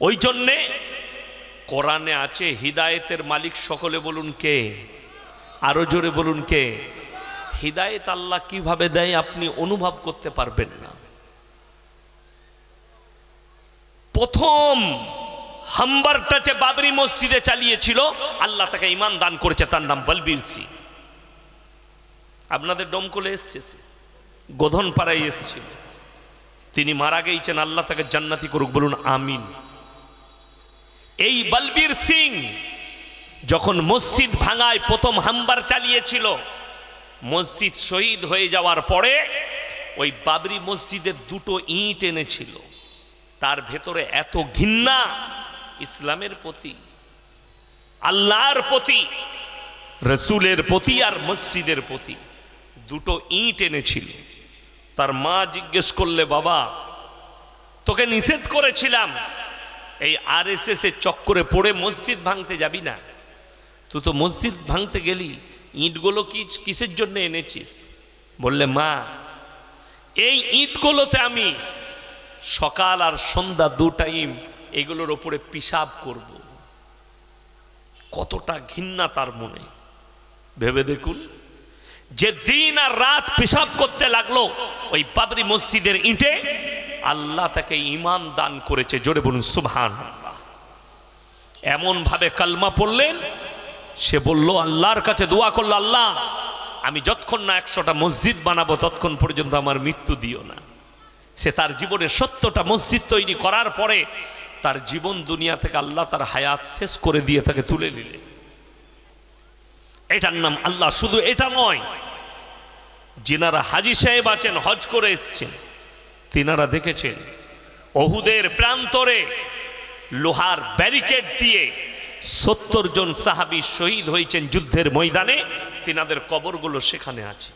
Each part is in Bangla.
ওই জন্যে কোরআনে আছে হিদায়েতের মালিক সকলে বলুন কে? আরও জোরে বলুন কে? হিদায়েত আল্লাহ কীভাবে দেয় আপনি অনুভব করতে পারবেন না। প্রথম হাম্বারটা যে বাবরি মসজিদে চালিয়েছিল, আল্লাহ তাকে ইমান দান করেছে, তার নাম বলবীর সিং। আপনাদের ডমকলে এসছে। গোধন পাড়ায় এসেছিল তিনি মারা গেছেন, আল্লাহ তাকে জান্নাতি করুক, বলুন আমিন। এই বলবীর সিং যখন মসজিদ ভাঙায় প্রথম হাম্বার চালিয়েছিল, মসজিদ শহীদ হয়ে যাওয়ার পরে ওই বাবরি মসজিদের দুটো ইট এনেছিল। তার ভেতরে এত ঘৃণা ইসলামের প্রতি, আল্লাহর প্রতি, রসুলের প্রতি আর মসজিদের প্রতি দুটো ইট এনেছিল। তার মা জিজ্ঞেস করলে, বাবা, তোকে নিষেধ করেছিলাম এই আর এস এস এর চক্করে পড়ে মসজিদ ভাঙতে যাবি না। তুই তো মসজিদ ভাঙতে গেলি, ইটগুলো কি কিসের জন্য এনেছিস? বললে, মা, এই ইটগুলোতে আমি সকাল আর সন্ধ্যা দু টাইম এগুলোর ওপরে পিসাব করব। কতটা ঘৃণা তার মনে। ভেবে দেখুন, যে দিন আর রাত পেশাব করতে লাগল, ওই বাবরি মসজিদের ইঁটে আল্লাহ তাকে ইমান দান করেছে, জোরে বলুন সুবহান এমন ভাবে কালমা পড়লেন, সে বলল, আল্লাহর কাছে দোয়া করল, আল্লাহ, আমি যতক্ষণ না একশোটা মসজিদ বানাবো, ততক্ষণ পর্যন্ত আমার মৃত্যু দিও না। সে তার জীবনে সত্যটা মসজিদ তৈরি করার পরে তার জীবন দুনিয়া থেকে আল্লাহ তার হায়াত শেষ করে দিয়ে তাকে তুলে নিলেন এটার নাম আল্লাহ, শুধু এটা নয়, যিনারা হাজি সাহেব আছেন, হজ করে এসছেন তিনারা দেখেছেন অহুদের প্রান্তরে লোহার ব্যারিকেড দিয়ে সত্তর জন সাহাবি শহীদ হয়েছেন যুদ্ধের ময়দানে, তিনাদের কবরগুলো সেখানে আছে।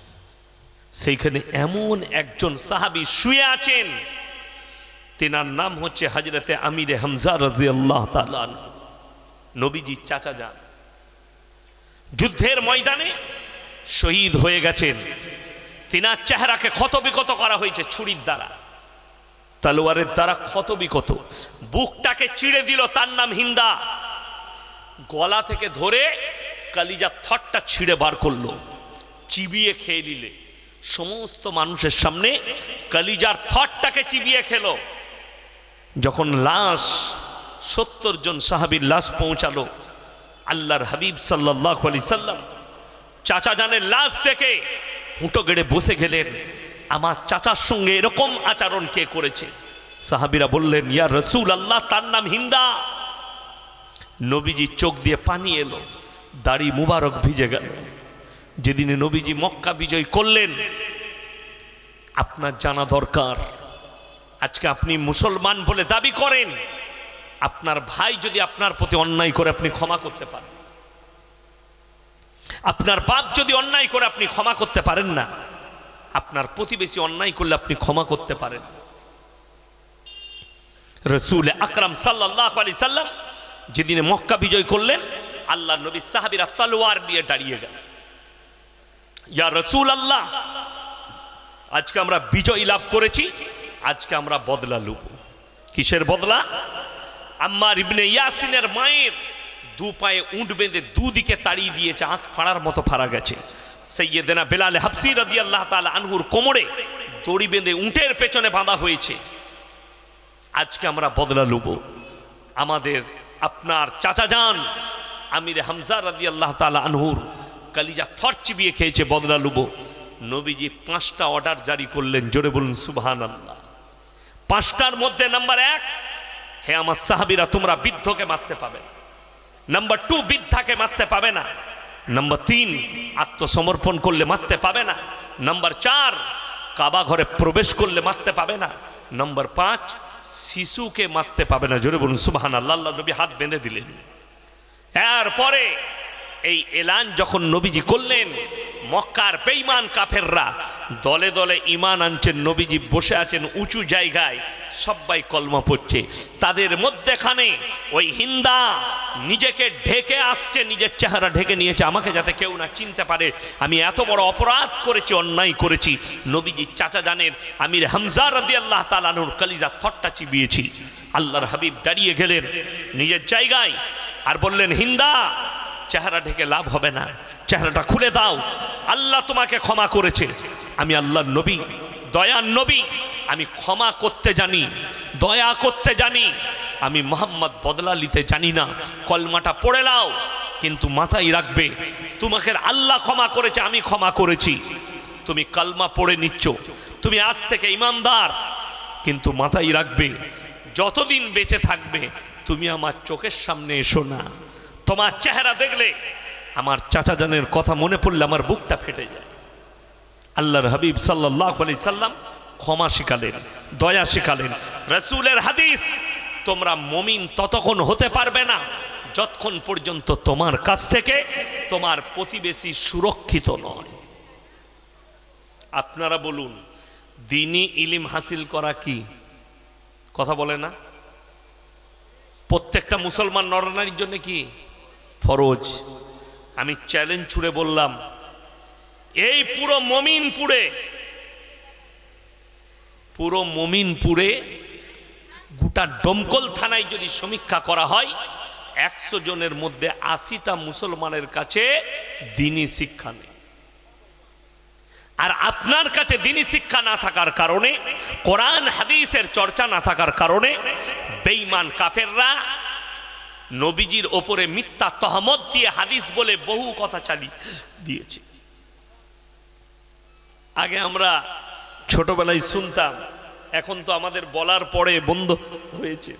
সেইখানে এমন একজন সাহাবি শুয়ে আছেন, তিনার নাম হচ্ছে হাজরতে আমিরে হামজা রাজি আল্লাহ নবীজি চাচা যান। যুদ্ধের ময়দানে শহীদ হয়ে গেছেন। তিনার চেহারাকে ক্ষত বিকত করা হয়েছে ছুরির দ্বারা। তলোয়ারের দ্বারা ক্ষত বিকত বুকটাকে চিড়ে দিল তার নাম হিন্দা। গলা থেকে ধরে কালিজা থটটা ছিঁড়ে বার করল। চিবিয়ে খেয়ে নিলে। সমস্ত মানুষের সামনে কালিজার থটটাকে চিবিয়ে খেলো। যখন লাশ, সত্তর জন সাহাবির লাশ পৌঁছালো, আল্লাহর হাবিব সাল্লাহ আলি সাল্লাম চাচা জানের লাশ দেখে হুঁটো গেড়ে বসে গেলেন। আমার চাচার সঙ্গে এরকম আচরণ কে করেছে? সাহাবিরা বললেন, ইয়া রসুল আল্লাহ তার নাম হিন্দা। নবীজি চোখ দিয়ে পানি এলো, দাড়ি মুবারক ভিজে গেল। যেদিনে নবীজি মক্কা বিজয় করলেন, আপনার জানা দরকার। আজকে আপনি মুসলমান বলে দাবি করেন, আপনার ভাই যদি আপনার প্রতি অন্যায় করে আপনি ক্ষমা করতে পারেন। আপনার বাপ যদি অন্যায় করে আপনি ক্ষমা করতে পারেন না আপনার প্রতিবেশী অন্যায় করলে আপনি ক্ষমা করতে পারেন। রসুল আকরাম সাল্লাহ আলি সাল্লাম যেদিনে মক্কা বিজয় করলেন, আল্লাহ নবী সাহাবিরা তলোয়ার দিয়ে দাঁড়িয়ে গেল ইয়া রসুল আল্লাহ আজকে আমরা বিজয় লাভ করেছি, আজকে আমরা বদলা লুব। কিসের বদলা? আম্মার ইবনে ইয়াসিনের মায়ের দু পায়ে উঁট বেঁধে দুদিকে তাড়িয়ে দিয়েছে, আঁখ ফাড়ার মতো ফাড়া গেছে। সৈয়দেনা বেলালে হাফসি রাদি আল্লাহ তালা আনহুর কোমরে দড়ি বেঁধে উঁটের পেছনে বাঁধা হয়েছে। আজকে আমরা বদলা লুব। আমাদের আপনার চাচা যান আমির হামজা রাদি আল্লাহ তালা আনহুর কালিজা থর চিবিয়ে খেয়েছে বদলা লুব। নবীজি পাঁচটা অর্ডার জারি করলেন, জোরে বলুন সুবহান আল্লাহ পাঁচটার মধ্যে নাম্বার এক, হে আমার সাহাবিরা, তোমরা বৃদ্ধকে মারতে পাবে। নাম্বার টু, বৃদ্ধাকে মারতে পাবে না। নাম্বার তিন, আত্মসমর্পণ করলে মারতে পাবে না। নাম্বার চার, কাবা ঘরে প্রবেশ করলে মারতে পাবে না। নাম্বার পাঁচ, শিশুকে মারতে পাবে না। জোরে বলুন সুবাহান আল্লাহ নবী হাত বেঁধে দিলেন। এরপরে এই এলান যখন নবীজি করলেন মক্কার বেইমান কাফেররা দলে দলে ইমান আনছেন, নবীজি বসে আছেন উঁচু জায়গায় সবাই কলমা পড়ছে। তাদের মধ্যেখানে ওই হিন্দা নিজেকে ঢেকে আসছে, নিজের চেহারা ঢেকে নিয়েছে, আমাকে যাতে কেউ না চিনতে পারে, আমি এত বড় অপরাধ করেছি, অন্যায় করেছি। নবীজি চাচা জানের আমির হামজা রাদি আল্লাহ তালানুর কালিজা থট্টা চিবিয়েছি। আল্লাহর হাবিব দাঁড়িয়ে গেলেন নিজের জায়গায় আর বললেন, হিন্দা চেহারা ঢেকে লাভ হবে না। চেহারাটা খুলে দাও। আল্লাহ তোমাকে ক্ষমা করেছে। আমি আল্লাহর নবী, দয়ার নবী। আমি ক্ষমা করতে জানি, দয়া করতে জানি। আমি মোহাম্মদ বদলা নিতে জানি না। কলমাটা পড়ে লাও কিন্তু মাথায় রাখবে, তোমাকে আল্লাহ ক্ষমা করেছে, আমি ক্ষমা করেছি। তুমি কালমা পড়ে নিচ্ছ। তুমি আজ থেকে ইমানদার, কিন্তু মাথায় রাখবে, যতদিন বেঁচে থাকবে, তুমি আমার চোখের সামনে এসো না। তোমার চেহারা দেখলে আমার চাচা জানের কথা মনে পড়লে আমার বুকটা ফেটে যায়। আল্লাহর হাবিব সাল্লাহ আলি সাল্লাম ক্ষমা শিখালেন, দয়া শিখালেন। রসুলের হাদিস, তোমরা মমিন ততক্ষণ হতে পারবে না যতক্ষণ পর্যন্ত তোমার কাছ থেকে তোমার প্রতিবেশী সুরক্ষিত নয়। আপনারা বলুন, দিনই ইলিম হাসিল করা কি? কথা বলে না? প্রত্যেকটা মুসলমান নরনারীর জন্য কি? ফরজ। আমি চ্যালেঞ্জ ছুড়ে বললাম, এই পুরো মমিনপুরে পুরো মমিনপুরে গোটা ডমকল থানায় যদি সমীক্ষা করা হয়, একশো জনের মধ্যে আশিটা মুসলমানের কাছে দিনী শিক্ষা নেই। আর আপনার কাছে দিনী শিক্ষা না থাকার কারণে, কোরআন, হাদিসের চর্চা না থাকার কারণে, বেঈমান কাফেররা নবীজির ওপরে মিথ্যা তহমত দিয়ে হাদিস বলে বহু কথা চালিয়ে দিয়েছে। আগে আমরা ছোটবেলায় শুনতাম, এখন তো আমাদের বলার পরে বন্ধ হয়েছে।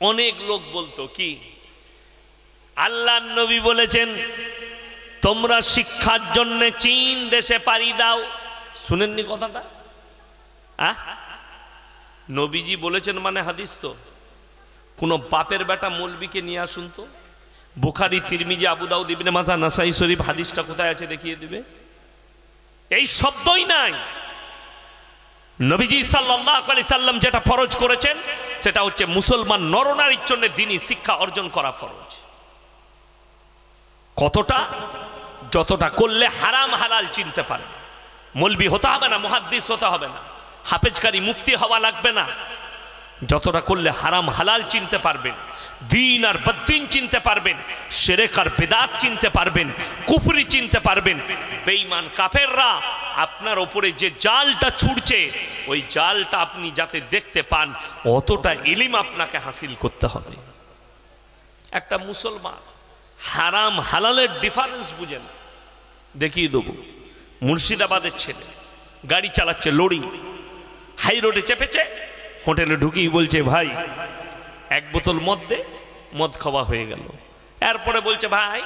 অনেক লোক বলতো, কি? আল্লাহ নবী বলেছেন, তোমরা শিক্ষার জন্য চীন দেশে পাড়ি দাও। শুনেননি কথাটা? নবীজি বলেছেন মানে হাদিস তো। কোনো বাপের বেটা মলবিকে নিয়ে আসুন তো। বুখারি ফিরমিজি আবুদাউদ ইবনে মাজা, নাসাই শরীফ, হাদিসটা কোথায় আছে দেখিয়ে দিবে? এই শব্দই নাই। নবীজি সাল্লাহ আলি সাল্লাম যেটা ফরজ করেছেন, সেটা হচ্ছে মুসলমান নরনারীর জন্য দিনই শিক্ষা অর্জন করা ফরজ। কতটা? যতটা করলে হারাম হালাল চিনতে পারে। মলবি হতে হবে না, মহাদ্দিস হতে হবে না। হাফেজকারী মুক্তি হওয়া লাগবে না। যতটা করলে হারাম হালাল চিনতে পারবেন, দিন আর বদ্দিন চিনতে পারবেন, সেরেক আর বেদাত চিনতে পারবেন, কুফরি চিনতে পারবেন, বেঈমান কাফেররা আপনার ওপরে যে জালটা ছুটছে ওই জালটা আপনি যাতে দেখতে পান, অতটা ইলিম আপনাকে হাসিল করতে হবে। একটা মুসলমান হারাম হালালের ডিফারেন্স বুঝেন, দেখিয়ে দেবো। মুর্শিদাবাদের ছেলে, গাড়ি চালাচ্ছে লড়ি হাই রোডে চেপেছে হোটেলে ঢুকিয়ে বলছে, ভাই, এক বোতল মদ দে, মদ খাওয়া হয়ে গেল। এরপরে বলছে, ভাই,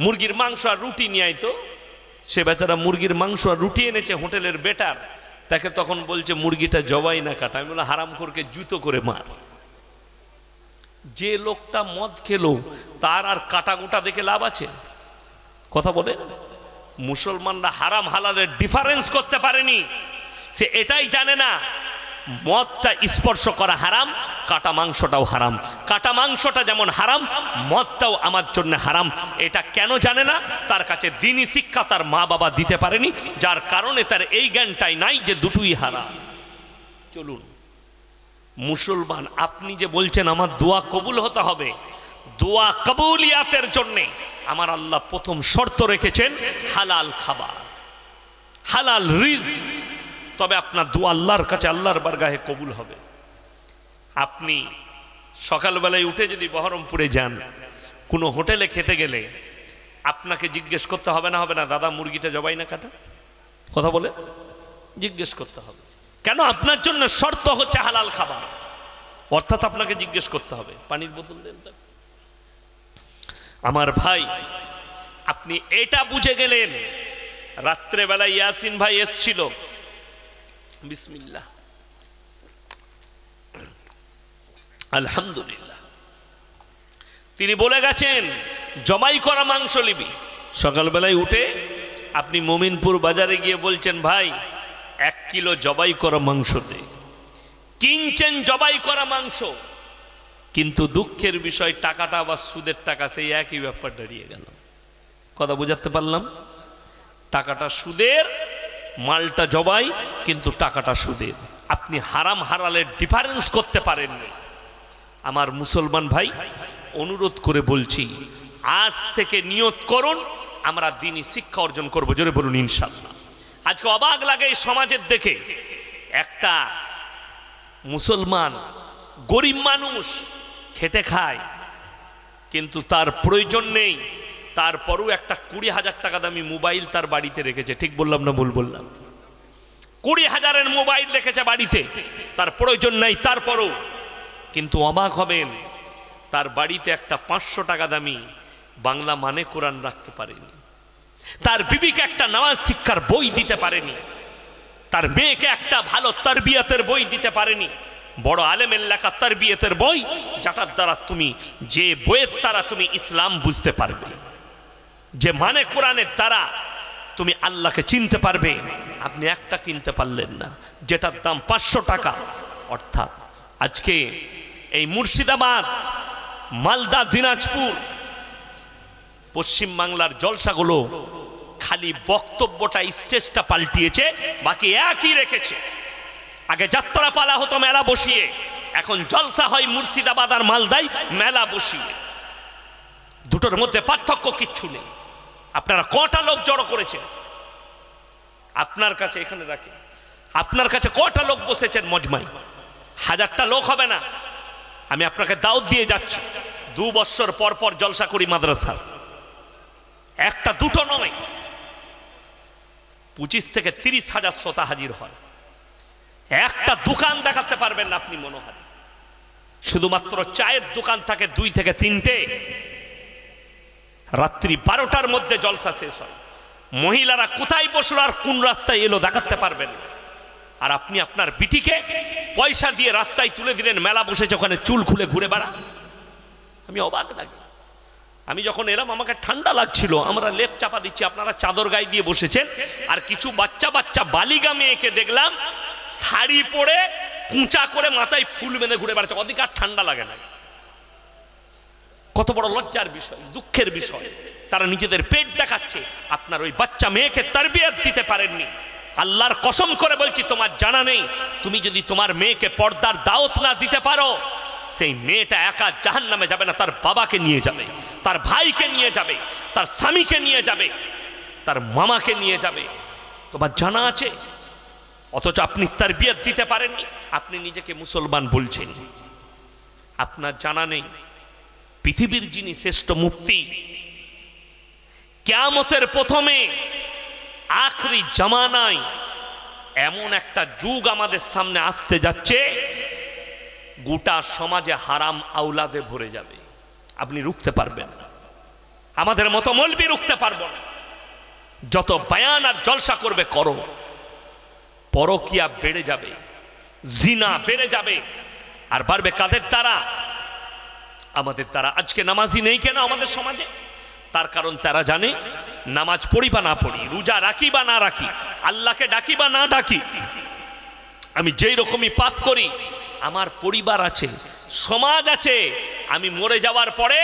মুরগির মাংস আর রুটি নিয়ে আয় তো। সে বেচারা মুরগির মাংস আর রুটি এনেছে হোটেলের বেটার। তাকে তখন বলছে, মুরগিটা জবাই না কাটা। আমি বললাম, হারাম করকে জুতো করে মার। যে লোকটা মদ খেলো, তার আর কাটা গোটা দেখে লাভ আছে? কথা বলে। মুসলমানরা হারাম হালালের ডিফারেন্স করতে পারেনি। সে এটাই জানে না মদটা স্পর্শ করা হারাম, কাটা মাংসটাও হারাম। কাটা মাংসটা যেমন হারাম, মদটাও আমার জন্য হারাম। এটা কেন জানে না? তার কাছে দিনই শিক্ষা তার মা বাবা দিতে পারেনি, যার কারণে তার এই জ্ঞানটাই নাই যে দুটোই হারাম। চলুন, মুসলমান, আপনি যে বলছেন আমার দোয়া কবুল হতে হবে, দোয়া কবুলিয়াতের জন্যে আমার আল্লাহ প্রথম শর্ত রেখেছেন, হালাল খাবার। হালাল রিজ তবে আপনার দু আল্লাহর কাছে, আল্লাহর বারগাহে কবুল হবে। আপনি সকালবেলায় উঠে যদি বহরমপুরে যান, কোনো হোটেলে খেতে গেলে আপনাকে জিজ্ঞেস করতে হবে না হবে না, দাদা মুরগিটা জবাই না কাটা? কথা বলে? জিজ্ঞেস করতে হবে। কেন? আপনার জন্য শর্ত হচ্ছে হালাল খাবার। অর্থাৎ আপনাকে জিজ্ঞেস করতে হবে, পানির বোতল দেন। আমার ভাই, আপনি এটা বুঝে গেলেন। রাত্রেবেলা ইয়াসিন ভাই এসছিল বিসমিল্লাহ। আলহামদুলিল্লাহ। তিনি বলে গেছেন, জমাই করা মাংস নিবি। সকালবেলায় উঠে আপনি মোমিনপুর বাজারে গিয়ে বলছেন, ভাই, এক কিলো জবাই করা মাংস দে। কিনছেন জবাই করা মাংস। কিন্তু দুঃখের বিষয়, টাকাটা আবার সুদের টাকা, সেই একই ব্যাপার দাঁড়িয়ে গেল। কথা বুঝাতে পারলাম? টাকাটা সুদের মালটা জবাই, কিন্তু টাকাটা সুদের। আপনি হারাম হারালের ডিফারেন্স করতে পারেননি আমার মুসলমান ভাই, অনুরোধ করে বলছি, আজ থেকে নিয়ত করুন, আমরা দিনই শিক্ষা অর্জন করব, জোরে বলুন ইনশাল্লাহ আজকে অবাক লাগে এই সমাজের দেখে। একটা মুসলমান গরিব মানুষ খেটে খায়, কিন্তু তার প্রয়োজন নেই তারপরও একটা কুড়ি হাজার টাকা দামি মোবাইল তার বাড়িতে রেখেছে। ঠিক বললাম না ভুল বললাম? কুড়ি হাজারের মোবাইল রেখেছে বাড়িতে। তার প্রয়োজন নাই, তারপরও। কিন্তু অবাক হবেন, তার বাড়িতে একটা পাঁচশো টাকা দামি বাংলা মানে কোরআন রাখতে পারেনি। তার বিবিকে একটা নামাজ শিক্ষার বই দিতে পারেনি। তার মেয়েকে একটা ভালো তরবিয়তের বই দিতে পারেনি। বড় আলেমের লেখা তরবিয়তের বই, যাটার দ্বারা তুমি যে বইয়ের দ্বারা তুমি ইসলাম বুঝতে পারবে। যে মানে কোরআনের তারা, তুমি আল্লাহকে চিনতে পারবে। আপনি একটা কিনতে পারলেন না, যেটার দাম পাঁচশো টাকা। অর্থাৎ আজকে এই মুর্শিদাবাদ, মালদা, দিনাজপুর পশ্চিম বাংলার জলসাগুলো খালি বক্তব্যটা, স্টেজটা পাল্টিয়েছে, বাকি একই রেখেছে। আগে যাত্রা পালা হতো মেলা বসিয়ে, এখন জলসা হয় মুর্শিদাবাদ আর মালদায় মেলা বসিয়ে। দুটোর মধ্যে পার্থক্য কিচ্ছু নেই। আপনারা কটা লোক জড়ো করেছেন? আপনার কাছে এখানে রাখি। আপনার কাছে কটা লোক বসেছেন মজমাই হাজারটা লোক হবে না। আমি আপনাকে দাওয়াত দিয়ে যাচ্ছি। দু বছর পর পর জলসা করি মাদ্রাসা। একটা দুটো নয়। পঁচিশ থেকে তিরিশ হাজার শ্রোতা হাজির হয়। একটা দোকান দেখাতে পারবেন না আপনি মনোহারি। শুধুমাত্র চায়ের দোকান থাকে দুই থেকে তিনটে। রাত্রি বারোটার মধ্যে জলসা শেষ হয়। মহিলারা কোথায় বসল আর কোন রাস্তায় এলো দেখাতে পারবেন। আর আপনি আপনার বিটিকে পয়সা দিয়ে রাস্তায় তুলে দিলেন, মেলা বসেছে ওখানে, চুল খুলে ঘুরে বেড়া। আমি অবাক লাগে। আমি যখন এলাম, আমাকে ঠান্ডা লাগছিল, আমরা লেপ চাপা দিচ্ছি, আপনারা চাদর গায়ে দিয়ে বসেছেন, আর কিছু বাচ্চা বাচ্চা বালিগা মেয়েকে দেখলাম, শাড়ি পরে কুঁচা করে মাথায় ফুল বেঁধে ঘুরে বেড়াচ্ছে ওদিকে আর ঠান্ডা লাগে না। কত বড় লজ্জার বিষয়, দুঃখের বিষয়। তারা নিজেদের পেট দেখাচ্ছে, আপনার ওই বাচ্চা মেয়েকে তারবিয়াত দিতে পারেননি। আল্লাহর কসম করে বলছি, তোমার জানা নেই, তুমি যদি তোমার মেয়েকে পর্দার দাওয়াত না দিতে পারো, সেই মেয়েটা একা জাহান নামে যাবে না, তার বাবাকে নিয়ে যাবে, তার ভাইকে নিয়ে যাবে, তার স্বামীকে নিয়ে যাবে, তার মামাকে নিয়ে যাবে। তোমার জানা আছে? অথচ আপনি তার বিয়াত দিতে পারেননি, আপনি নিজেকে মুসলমান বলছেন। আপনার জানা নেই। পৃথিবীর যিনি শ্রেষ্ঠ মুক্তি, কেয়ামতের প্রথমে, আখরি জামানায় এমন একটা যুগ আমাদের সামনে আসতে যাচ্ছে, গোটা সমাজে হারাম আউলাদে ভরে যাবে। আপনি রুখতে পারবেন না। আমাদের মতো মলবি রুখতে পারব না। যত বায়ান আর জলসা করবে, করো। পরকিয়া বেড়ে যাবে, জিনা বেড়ে যাবে, আর বাড়বে কাদের দ্বারা? আমাদের দ্বারা আজকে নামাজি নেই কেন আমাদের সমাজে? তার কারণ তারা জানে, নামাজ পড়ি বা না পড়ি, রোজা রাখি বা না রাখি, আল্লাহকে ডাকি বা না ডাকি, আমি যেই রকমই পাপ করি, আমার পরিবার আছে, সমাজ আছে, আমি মরে যাওয়ার পরে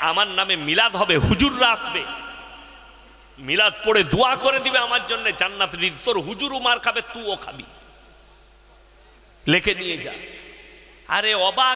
আমার নামে মিলাদ হবে, হুজুররা আসবে। মিলাদ পড়ে দোয়া করে দিবে, আমার জন্য জান্নাত দিদি তোর হুজুরও মার খাবে তুও খাবি। লেখে নিয়ে যা। আরে অবাক